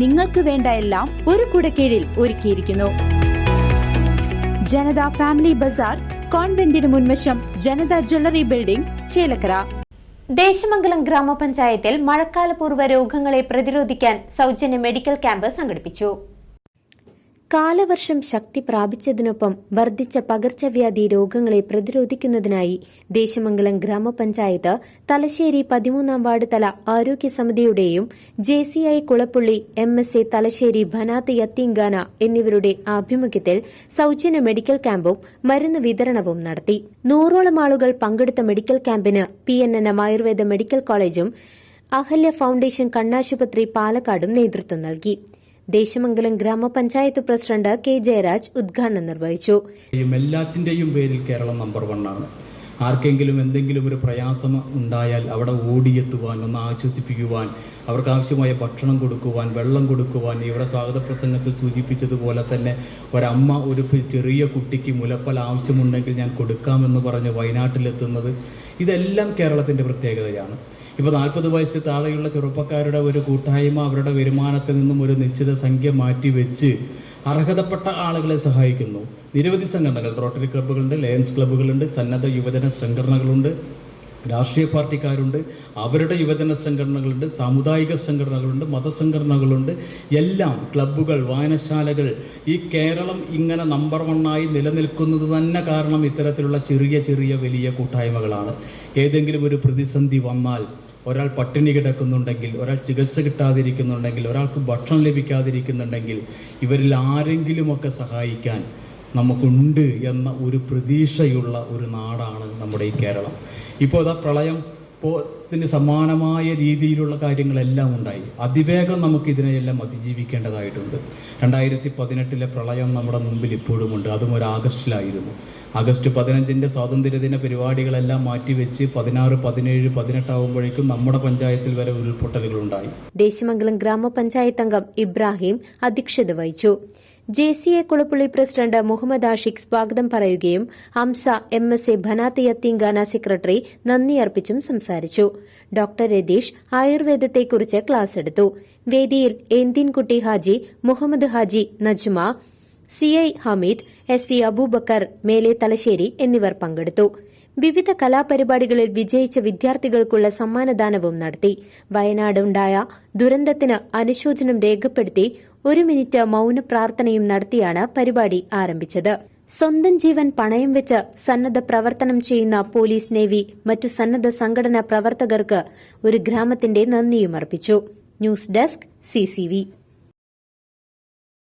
നിങ്ങൾക്ക് വേണ്ട എല്ലാം ഒരു കുടക്കീഴിൽ ഒരുക്കിയിരിക്കുന്നു. ജനത ഫാമിലി ബസാർ കോൺവെന്റിന് മുൻവശം ജനത ജ്വല്ലറി ബിൽഡിംഗ് ചേലക്കര. ദേശമംഗലം ഗ്രാമപഞ്ചായത്തിൽ മഴക്കാലപൂർവ രോഗങ്ങളെ പ്രതിരോധിക്കാൻ സൗജന്യ മെഡിക്കൽ ക്യാമ്പ് സംഘടിപ്പിച്ചു. കാലവർഷം ശക്തി പ്രാപിച്ചതിനൊപ്പം വർദ്ധിച്ച പകർച്ചവ്യാധി രോഗങ്ങളെ പ്രതിരോധിക്കുന്നതിനായി ദേശമംഗലം ഗ്രാമപഞ്ചായത്ത് തലശ്ശേരി പതിമൂന്നാം വാർഡ് തല ആരോഗ്യ സമിതിയുടെയും J C I Kulappulli M S A Thalassery ഭനാത്ത് യത്തീങ്കാന എന്നിവരുടെ ആഭിമുഖ്യത്തിൽ സൌജന്യ മെഡിക്കൽ ക്യാമ്പും മരുന്ന് വിതരണവും നടത്തി. നൂറോളം ആളുകൾ പങ്കെടുത്ത മെഡിക്കൽ ക്യാമ്പിന് P N N M Ayurveda medical കോളേജും അഹല്യ ഫൌണ്ടേഷൻ കണ്ണാശുപത്രി പാലക്കാടും നേതൃത്വം നൽകി. ദേശമംഗലം ഗ്രാമപഞ്ചായത്ത് പ്രസിഡന്റ് കെ ജയരാജ് ഉദ്ഘാടനം നിർവഹിച്ചു. എല്ലാത്തിന്റെയും പേരിൽ കേരളം നമ്പർ വണ്ണാണ് ആർക്കെങ്കിലും എന്തെങ്കിലും ഒരു പ്രയാസം ഉണ്ടായാൽ അവിടെ ഓടിയെത്തുവാൻ ഒന്ന് ആശ്വസിപ്പിക്കുവാൻ അവർക്ക് ആവശ്യമായ ഭക്ഷണം കൊടുക്കുവാൻ വെള്ളം കൊടുക്കുവാൻ ഇവിടെ സ്വാഗത പ്രസംഗത്തിൽ സൂചിപ്പിച്ചതുപോലെ തന്നെ ഒരമ്മ ഒരു ചെറിയ കുട്ടിക്ക് മുലപ്പൽ ആവശ്യമുണ്ടെങ്കിൽ ഞാൻ കൊടുക്കാമെന്ന് പറഞ്ഞ് വയനാട്ടിലെത്തുന്നത് ഇതെല്ലാം കേരളത്തിന്റെ പ്രത്യേകതയാണ്. ഇപ്പോൾ നാൽപ്പത് വയസ്സ് താഴെയുള്ള ചെറുപ്പക്കാരുടെ ഒരു കൂട്ടായ്മ അവരുടെ വരുമാനത്തിൽ നിന്നും ഒരു നിശ്ചിത സംഖ്യ മാറ്റി വെച്ച് അർഹതപ്പെട്ട ആളുകളെ സഹായിക്കുന്നു. നിരവധി സംഘടനകൾ റോട്ടറി ക്ലബ്ബുകളുണ്ട് ലയൺസ് ക്ലബ്ബുകളുണ്ട് സന്നദ്ധ യുവജന സംഘടനകളുണ്ട് രാഷ്ട്രീയ പാർട്ടിക്കാരുണ്ട് അവരുടെ യുവജന സംഘടനകളുണ്ട് സാമുദായിക സംഘടനകളുണ്ട് മതസംഘടനകളുണ്ട് എല്ലാം ക്ലബ്ബുകൾ വായനശാലകൾ ഈ കേരളം ഇങ്ങനെ നമ്പർ വണ്ണായി നിലനിൽക്കുന്നത് തന്നെ കാരണം ഇത്തരത്തിലുള്ള ചെറിയ ചെറിയ വലിയ കൂട്ടായ്മകളാണ്. ഏതെങ്കിലും ഒരു പ്രതിസന്ധി വന്നാൽ ഒരാൾ പട്ടിണി കിടക്കുന്നുണ്ടെങ്കിൽ ഒരാൾ ചികിത്സ കിട്ടാതിരിക്കുന്നുണ്ടെങ്കിൽ ഒരാൾക്ക് ഭക്ഷണം ലഭിക്കാതിരിക്കുന്നുണ്ടെങ്കിൽ ഇവരിൽ ആരെങ്കിലുമൊക്കെ സഹായിക്കാൻ നമുക്കുണ്ട് എന്ന ഒരു പ്രതീക്ഷയുള്ള ഒരു നാടാണ് നമ്മുടെ ഈ കേരളം. ഇപ്പോൾ അതാ പ്രളയം ത്തിന് സമാനമായ രീതിയിലുള്ള കാര്യങ്ങളെല്ലാം ഉണ്ടായി. അതിവേഗം നമുക്ക് ഇതിനെയെല്ലാം അതിജീവിക്കേണ്ടതായിട്ടുണ്ട്. രണ്ടായിരത്തി പതിനെട്ടിലെ പ്രളയം നമ്മുടെ മുമ്പിൽ ഇപ്പോഴുമുണ്ട്. അതും ഒരു ആഗസ്റ്റിലായിരുന്നു. ആഗസ്റ്റ് പതിനഞ്ചിന്റെ സ്വാതന്ത്ര്യദിന പരിപാടികളെല്ലാം മാറ്റിവെച്ച് പതിനാറ് പതിനേഴ് പതിനെട്ടാവുമ്പോഴേക്കും നമ്മുടെ പഞ്ചായത്തിൽ വരെ ഉരുൾപൊട്ടലുകൾ ഉണ്ടായി ദേശമംഗലം ഗ്രാമപഞ്ചായത്ത് അംഗം ഇബ്രാഹിം അധ്യക്ഷത വഹിച്ചു. J C A Kulappulli president Muhammad Ashiq സ്വാഗതം പറയുകയും അംസ എം എസ് എ ഭനാത്ത് യത്തീങ്കാന സെക്രട്ടറി നന്ദി അർപ്പിച്ചും സംസാരിച്ചു. ഡോക്ടർ രതീഷ് ആയുർവേദത്തെക്കുറിച്ച് ക്ലാസ് എടുത്തു. വേദിയിൽ എന്തിൻകുട്ടി Haji Muhammad Haji Najma C I Hameed S V Aboobacker Mele Thalassery എന്നിവർ പങ്കെടുത്തു. വിവിധ കലാപരിപാടികളിൽ വിജയിച്ച വിദ്യാർത്ഥികൾക്കുള്ള സമ്മാനദാനവും നടത്തി. വയനാടുണ്ടായ ദുരന്തത്തിന് അനുശോചനം രേഖപ്പെടുത്തി ഒരു മിനിറ്റ് മൌന പ്രാർത്ഥനയും നടത്തിയാണ് പരിപാടി ആരംഭിച്ചത്. സ്വന്തം ജീവൻ പണയം വെച്ച് സന്നദ്ധ പ്രവർത്തനം ചെയ്യുന്ന പോലീസ് നേവി മറ്റു സന്നദ്ധ സംഘടനാ പ്രവർത്തകർക്ക് ഒരു ഗ്രാമത്തിന്റെ നന്ദിയും അർപ്പിച്ചു. News desk CCV